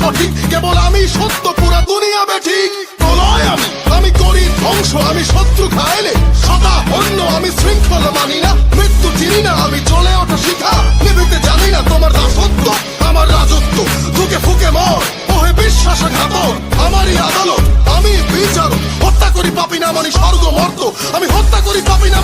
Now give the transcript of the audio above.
সঠিক। কেবল আমি সত্য, পুরা দুনিয়া বেঠি প্রলয় আমি আমি করি ধ্বংস, আমি শত্রু খাইলে সদা অন্য, আমি শৃঙ্খল মানি না। মৃত্যু চিনি না, আমি চলে ওঠা শিখা। নিবিতে জানি না তোমার দাসত্ব, আমার রাজত্ব। ঢুকে ফুকে মর ওহে বিশ্বাস বিশ্বাসঘাত আমারই আদালত। আমি বিচার হত্যা করি পাপি না মানে স্বর্গ মর্ত। আমি হত্যা করি পাপি না